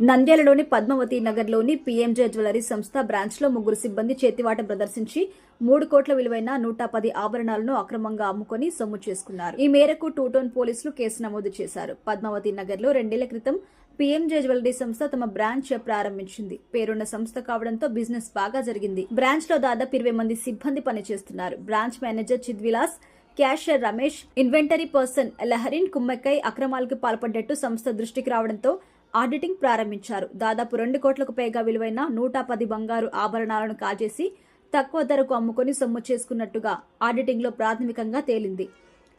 నంద్యాలలోని పద్మావతి నగర్లోని PMJ jewellery సంస్థ బ్రాంచ్లో ముగ్గురు సిబ్బంది చేతివాట ప్రదర్శించి మూడు కోట్ల విలువైన నూట పది ఆభరణాలను అక్రమంగా అమ్ముకొని సొమ్ము చేసుకున్నారు. ఈ మేరకు టూటోన్ పోలీసులు కేసు నమోదు చేశారు. పద్మావతి నగర్లో రెండేళ్ళ క్రితం పీఎంజే జ్యువెలరీ సంస్థ తమ బ్రాంచ్ ప్రారంభించింది. పేరున్న సంస్థ కావడంతో బిజినెస్ బాగా జరిగింది. బ్రాంచ్లో దాదాపు ఇరవై మంది సిబ్బంది పనిచేస్తున్నారు. Branch manager Chidvilas cashier Ramesh inventory person Laharin కుమ్మక్కై అక్రమాలకు పాల్పడ్డట్టు సంస్థ దృష్టికి రావడంతో ఆడిటింగ్ ప్రారంభించారు. దాదాపు రెండు కోట్లకు పైగా విలువైన నూట పది బంగారు ఆభరణాలను కాజేసి తక్కువ ధరకు అమ్ముకొని సొమ్ము చేసుకున్నట్టుగా ఆడిటింగ్లో ప్రాథమికంగా తేలింది.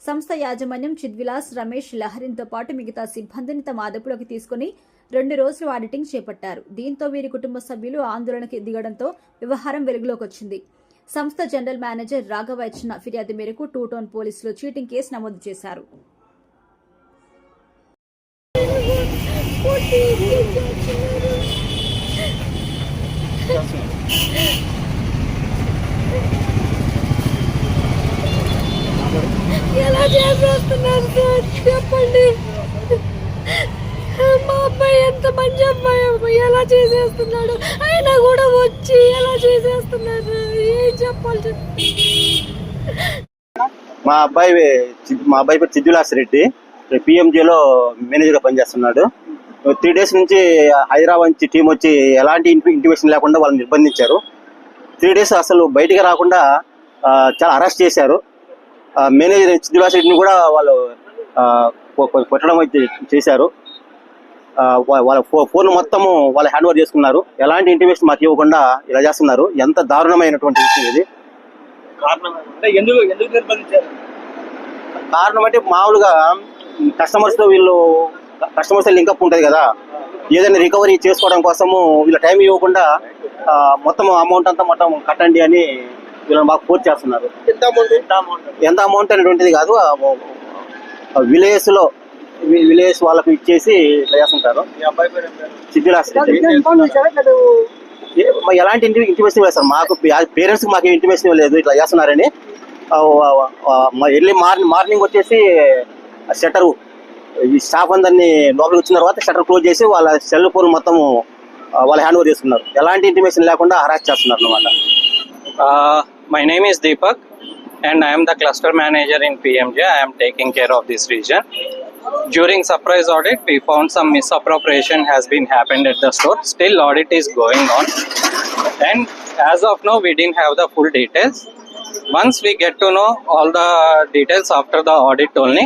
సంస్థ యాజమాన్యం చిద్విలాస్ రమేష్ లహరిన్తో పాటు మిగతా సిబ్బందిని తమ అదుపులోకి తీసుకుని రెండు రోజులు ఆడిటింగ్ చేపట్టారు. దీంతో వీరి కుటుంబ సభ్యులు ఆందోళనకి దిగడంతో వ్యవహారం వెలుగులోకి వచ్చింది. సంస్థ జనరల్ మేనేజర్ రాఘవ ఇచ్చిన ఫిర్యాదు మేరకు టూటోన్ పోలీసులు చీటింగ్ కేసు నమోదు చేశారు. ఎలా చేసేస్తున్నారు సార్? చెప్పండి. మా అబ్బాయి ఎంత మంచి అబ్బాయి ఎలా చేసేస్తున్నాడు? అయినా కూడా వచ్చి ఎలా చేసేస్తున్నారు ఏం చెప్పాలి మా అబ్బాయి మా అబ్బాయి పేరు చిద్దులాస్ రెడ్డి. పిఎంజీలో మేనేజర్గా పనిచేస్తున్నాడు. త్రీ డేస్ నుంచి హైదరాబాద్ నుంచి టీం వచ్చి ఎలాంటి ఇంటి- ఇంటిమేషన్ లేకుండా వాళ్ళని నిర్బంధించారు. త్రీ డేస్ అసలు బయటికి రాకుండా చాలా అరెస్ట్ చేశారు. మేనేజర్ సిద్ధిలాస్ రెడ్డిని కూడా వాళ్ళు కొట్టడం అయితే చేశారు. వాళ్ళ ఫో- ఫోన్ మొత్తము వాళ్ళు హ్యాండ్ ఓవర్ చేసుకున్నారు. ఎలాంటి ఇంటిమేషన్ మాకు ఇవ్వకుండా ఇలా చేస్తున్నారు. ఎంత దారుణమైనటువంటి విషయం ఇది. కారణం అంటే మామూలుగా కస్టమర్స్తో వీళ్ళు కస్టమర్స్ లింకప్ ఉంటుంది కదా. ఏదైనా రికవరీ చేసుకోవడం కోసము వీళ్ళ టైం ఇవ్వకుండా ఆ, మొత్తం అమౌంట్ అంతా మొత్తం కట్టండి అని వీళ్ళని మాకు ఫోర్స్ చేస్తున్నారు. ఎంత అమౌంట్ ఎంత అమౌంట్ ఎంత అమౌంట్ అనేటువంటిది కాదు విలేజ్లో విలేజ్ వాళ్ళకు ఇచ్చేసి ఇట్లా చేస్తుంటారు. ఎలాంటి ఇంటి ఇంటిమేషన్ లేదు సార్. మాకు పేరెంట్స్ మాకు ఇంటిమేషన్ లేదు ఇట్లా చేస్తున్నారని. ఎర్లీ మార్నింగ్ మార్నింగ్ వచ్చేసి షట్టరు ఈ స్టాఫ్ అందరినీ లోపలికి వచ్చిన తర్వాత షట్టర్ క్లోజ్ చేసి వాళ్ళ సెల్ ఫోన్ మొత్తం వాళ్ళు హ్యాండ్ ఓవర్ చేస్తున్నారు ఎలాంటి ఇంటిమేషన్ లేకుండా హరాస్ చేస్తున్నారు అనమాట my name is Deepak and I'm the cluster manager in PMJ I'm taking care of this region during surprise audit we found some misappropriation has been happen at the store still audit is going on and as of now we don't have the full details once we get to know all the details after the audit only